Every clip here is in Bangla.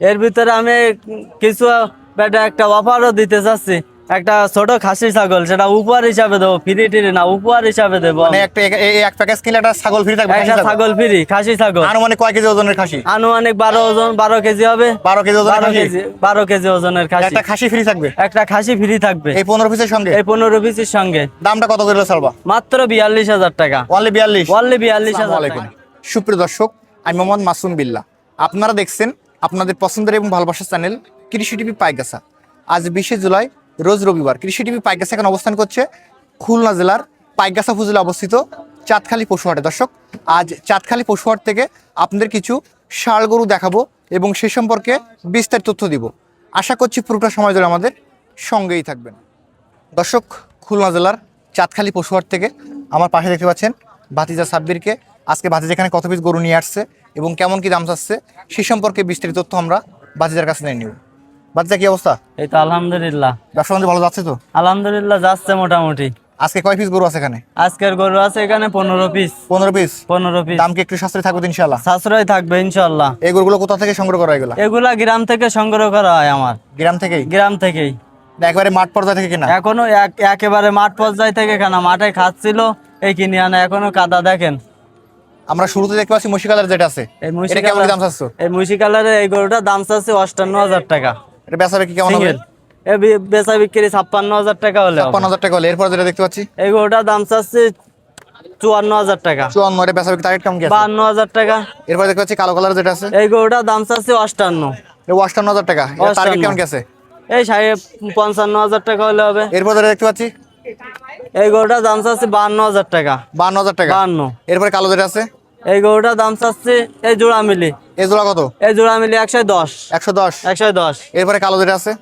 এর ভিতরে আমি কিছু বেটা একটা অফারও দিতে চাচ্ছি। একটা ছোট খাসি ছাগল সেটা উপহার হিসাবে দেবো ফ্রি টিরি না উপহার হিসাবে দেবো মানে একটা এ- এ- এক প্যাকেজ কিনলে একটা ছাগল ফ্রি থাকবে একটা ছাগল। ফ্রি খাসি ছাগল। আনুমানিক কয় কেজি ওজনের খাসি? আনুমানিক বারো ওজন বারো কেজি হবে। বারো কেজি ওজনের বারো কেজি বারো কেজি ওজনের খাসি। একটা খাসি ফ্রি থাকবে? একটা খাসি ফ্রি থাকবে। এই পনেরো পিসের সঙ্গে? এই পনেরো পিসের সঙ্গে। দামটা কত করে সালবা মাত্র বিয়াল্লিশ হাজার টাকা। অনলি বিয়াল্লিশ? ওয়ানলি বিয়াল্লিশ হাজার সুপ্রিয় দর্শক আমি মোহাম্মদ মাসুম বিল্লাহ আপনারা দেখছেন আপনাদের পছন্দের এবং ভালোবাসার চ্যানেল কৃষি টিভি পাইগাসা আজ বিশে জুলাই, রোজ রবিবার। কৃষি টিভি পাইগাসা এখন অবস্থান করছে খুলনা জেলার পাইগাসা উপজেলা অবস্থিত চাঁদখালি পশুহাটে। দর্শক, আজ চাঁদখালি পশুহাট থেকে আপনাদের কিছু ষাড় গরু দেখাবো এবং সে সম্পর্কে বিস্তারিত তথ্য দিব। আশা করছি পুরোটা সময় ধরে আমাদের সঙ্গেই থাকবেন। দর্শক, খুলনা জেলার চাঁদখালি পশুহাট থেকে আমার পাশে দেখতে পাচ্ছেন ভাতিজা সাব্বিরকে। আজকে ভাতিজা এখানে কত পিস গরু নিয়ে আসছে? এবং কেমন কি দাম চাচ্ছে সে সম্পর্কে বিস্তারিত তথ্য আমরা ভাতিজার কাছে নিয়ে নিব। ভাতিজা কি অবস্থা? এই তো আলহামদুলিল্লাহ। ব্যবসা বাণিজ্য ভালো যাচ্ছে তো? আলহামদুলিল্লাহ যাচ্ছে মোটামুটি। আজকে কয় পিস গরু আছে এখানে? আজকের গরু আছে এখানে পনেরো পিস পনেরো পিস পনেরো পিস দাম কি একটু সাশ্রয় থাকবে ইনশাল্লাহ সাশ্রয় থাকবে ইনশাল্লাহ এই গরুগুলো কোথা থেকে সংগ্রহ করা এগুলো? এগুলা গ্রাম থেকে সংগ্রহ করা হয় আমার। গ্রাম থেকেই? গ্রাম থেকেই। না একবারে মাঠ পর্যায়ে থেকে কিনা? এখনও এক- একেবারে মাঠ পর্যায় থেকে কেনা। মাঠে খাচ্ছিল এই কিনে আনা। এখনও কাদা দেখেন। আমরা শুরুতে দেখতে পাচ্ছি মুশি কালার যেটা আছে। এটা কেমন দাম চাচ্ছ? এই মুশি কালারের এই গরুটার দাম চাচ্ছে অষ্টান্ন হাজার টাকা। এটা বেচাবে কি কেমন হবে? বেচা বিক্রি ছাপ্পান্ন হাজার টাকা হলে। ছাপ্পান্ন হাজার টাকা হলে। এরপর যেটা দেখতে পাচ্ছি? এই গরুটার দাম চাচ্ছে চুয়ান্ন হাজার টাকা। চুয়ান্ন এটা বেচাবে কি টার্গেট কেমন আছে? বাহান্ন হাজার টাকা। এরপর দেখতে পাচ্ছি কালো কালার যেটা আছে? এই গরুটার দাম চাচ্ছে অষ্টান্ন। অষ্টান্ন হাজার টাকা। টার্গেট কেমন গেছে এই সাড়ে পঞ্চান্ন হাজার টাকা হলে হবে। এরপর যেটা দেখতে পাচ্ছি? এই গরুটার দাম চাচ্ছে বাহান্ন হাজার টাকা। বান্ন হাজার টাকা। বাহান্ন। এরপরে কালো যেটা আছে? এই গরুটার দাম চাচ্ছে এই জোড়া মিলি। এই জোড়া কত? এই জোড়া মিলি একশো দশ। একশো দশ? একশো দশ। এরপরে কালো যেটা আছে?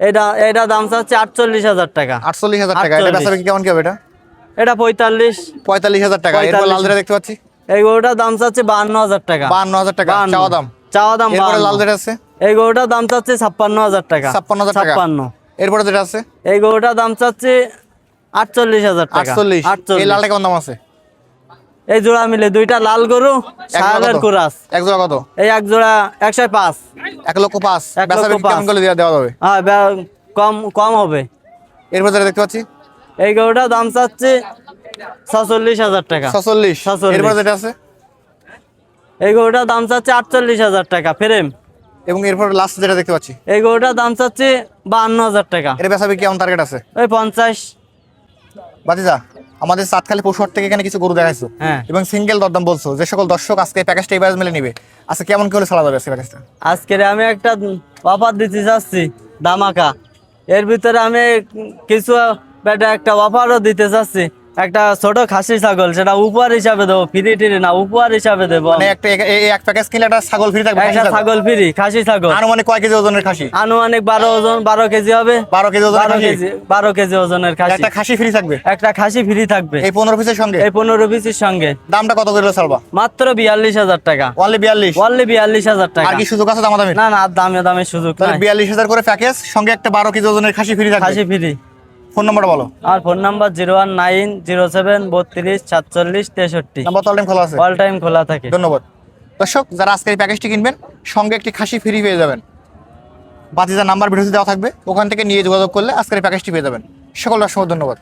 এটা এটা দাম চাচ্ছে আটচল্লিশ হাজার টাকা। আটচল্লিশ হাজার টাকা। এটা 48 বেচাবে কি কেমন কি হবে এটা? এটা পঁয়তাল্লিশ। পঁয়তাল্লিশ হাজার টাকা। এরপর লাল 45 যেটা দেখতে পাচ্ছি? এই গরুটার দাম চাচ্ছে বাহান্ন হাজার টাকা। বান্ন হাজার টাকা। বাহান্ন। চাওয়া দাম? চাওয়া দাম এরপরে লাল বাহান্ন। যেটা আছে? এই গরুটার দাম চাচ্ছে ছাপ্পান্ন হাজার টাকা। ছাপ্পান্ন হাজার টাকা। ছাপ্পান্ন। এরপরে যেটা আছে? এই গরুটার দাম চাচ্ছে আটচল্লিশ হাজার টাকা। আটচল্লিশ। এই আটচল্লিশ। লালটা কেমন দাম আছে? এই জোড়া মিলে দুইটা লাল গরু এক জোড়া কত? কুরাস। এক জোড়া কত? এই এক জোড়া একশো পাঁচ। এক লক্ষ পাঁচ। এক লক্ষ পাঁচ। করে দেওয়া দেওয়া যাবে? হ্যাঁ কম কম হবে। এরপর যেটা দেখতে পাচ্ছি? এই গরুটার দাম চাচ্ছে ছচল্লিশ হাজার টাকা। ছচল্লিশ। এরপর যেটা আছে? এই দাম চাচ্ছে আটচল্লিশ হাজার টাকা ফ্রেম। এবং এরপর লাস্ট যেটা দেখতে পাচ্ছি? এই দাম চাচ্ছে বাহান্ন হাজার টাকা। কেমন টার্গেট আছে? ওই পঞ্চাশ। বাতিজা? আমাদের সাতখালি পশুহাট থেকে এখানে কিছু গরু দেখাইছো। হ্যাঁ। এবং সিঙ্গেল দরদাম বলছো। যে সকল দর্শক আজকে প্যাকেজটা এবার মিলে নিবে। আচ্ছা কেমন কি হলে ছাড়া যাবে আজকে প্যাকেজটা আজকের আমি একটা অফার দিতে চাচ্ছি দামাকা এর ভিতরে আমি কিছু একটা অফারও দিতে চাচ্ছি। একটা ছোট খাসি ছাগল সেটা উপহার হিসাবে দেবো ফ্রি টিরি না উপহার হিসাবে দেবো মানে একটা এ- এ- এক প্যাকেজ কিনলে একটা ছাগল ফ্রি থাকবে একটা ছাগল। ফ্রি খাসি ছাগল। আনুমানিক কয় কেজি ওজনের খাসি? আনুমানিক বারো ওজন বারো কেজি হবে। বারো কেজি ওজনের বারো খাসি? কেজি ওজনের খাসি। একটা খাসি ফ্রি থাকবে? একটা খাসি ফ্রি থাকবে। এই পনেরো পিসের সঙ্গে? এই পনেরো পিসের সঙ্গে। দামটা কত করে ছাড়বা? মাত্র বিয়াল্লিশ হাজার টাকা। অনলি বিয়াল্লিশ? অনলি বিয়াল্লিশ হাজার টাকা। আর কি সুযোগ আছে দামাদামি না না দামে দামে সুযোগ নাই। বিয়াল্লিশ হাজার করে প্যাকেজ সঙ্গে একটা বারো কেজি ওজনের খাসি ফ্রি থাকবে। খাসি ফ্রি ফোন নাম্বার বলো। আর phone number zero one nine zero seven বত্রিশ সাতচল্লিশ তেষট্টি। নাম্বার তো টাইম খোলা আছে। অল টাইম খোলা থাকে। ধন্যবাদ। দর্শক যারা আজকে এই প্যাকেজটি কিনবেন সঙ্গে একটি খাসি ফ্রি পেয়ে যাবেন। বাতিজার নাম্বার ভিডিওতে দেওয়া থাকবে। ওখান থেকে নিয়ে যোগাযোগ করলে আজকের এই প্যাকেজটি পেয়ে যাবেন। সকল দর্শক ধন্যবাদ।